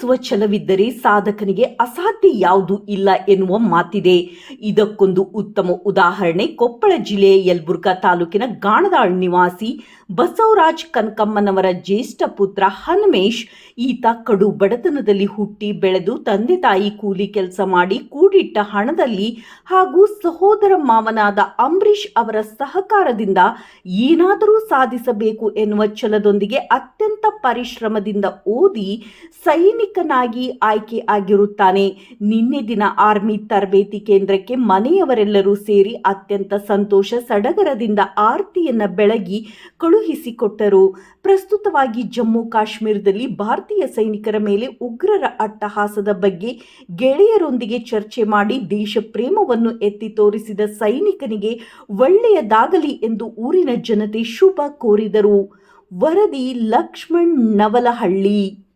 ಸಾಧಿಸುವ ಛಲವಿದ್ದರೆ ಸಾಧಕನಿಗೆ ಅಸಾಧ್ಯ ಯಾವುದು ಇಲ್ಲ ಎನ್ನುವ ಮಾತಿದೆ. ಇದಕ್ಕೊಂದು ಉತ್ತಮ ಉದಾಹರಣೆ ಕೊಪ್ಪಳ ಜಿಲ್ಲೆಯ ಯಲಬುರ್ಗಾ ತಾಲೂಕಿನ ಗಾಣದಾಳ್ ನಿವಾಸಿ ಬಸವರಾಜ್ ಕನಕಮ್ಮನವರ ಜ್ಯೇಷ್ಠ ಪುತ್ರ ಹನುಮೇಶ್. ಈತ ಕಡು ಬಡತನದಲ್ಲಿ ಹುಟ್ಟಿ ಬೆಳೆದು ತಂದೆ ತಾಯಿ ಕೂಲಿ ಕೆಲಸ ಮಾಡಿ ಕೂಡಿಟ್ಟ ಹಣದಲ್ಲಿ ಹಾಗೂ ಸಹೋದರ ಮಾವನಾದ ಅಂಬರೀಷ್ ಅವರ ಸಹಕಾರದಿಂದ ಏನಾದರೂ ಸಾಧಿಸಬೇಕು ಎನ್ನುವ ಛಲದೊಂದಿಗೆ ಅತ್ಯಂತ ಪರಿಶ್ರಮದಿಂದ ಓದಿ ಸೈನಿಕನಾಗಿ ಆಯ್ಕೆ ಆಗಿರುತ್ತಾನೆ. ನಿನ್ನೆ ದಿನ ಆರ್ಮಿ ತರಬೇತಿ ಕೇಂದ್ರಕ್ಕೆ ಮನೆಯವರೆಲ್ಲರೂ ಸೇರಿ ಅತ್ಯಂತ ಸಂತೋಷ ಸಡಗರದಿಂದ ಆರತಿಯನ್ನ ಬೆಳಗಿ ಕಳುಹಿಸಿಕೊಟ್ಟರು. ಪ್ರಸ್ತುತವಾಗಿ ಜಮ್ಮು ಕಾಶ್ಮೀರದಲ್ಲಿ ಭಾರತೀಯ ಸೈನಿಕರ ಮೇಲೆ ಉಗ್ರರ ಅಟ್ಟಹಾಸದ ಬಗ್ಗೆ ಗೆಳೆಯರೊಂದಿಗೆ ಚರ್ಚೆ ಮಾಡಿ ದೇಶ ಪ್ರೇಮವನ್ನು ಎತ್ತಿ ತೋರಿಸಿದ ಸೈನಿಕನಿಗೆ ಒಳ್ಳೆಯದಾಗಲಿ ಎಂದು ಊರಿನ ಜನತೆ ಶುಭ ಕೋರಿದರು. ವರದಿ ಲಕ್ಷ್ಮಣ್ ನವಲಹಳ್ಳಿ.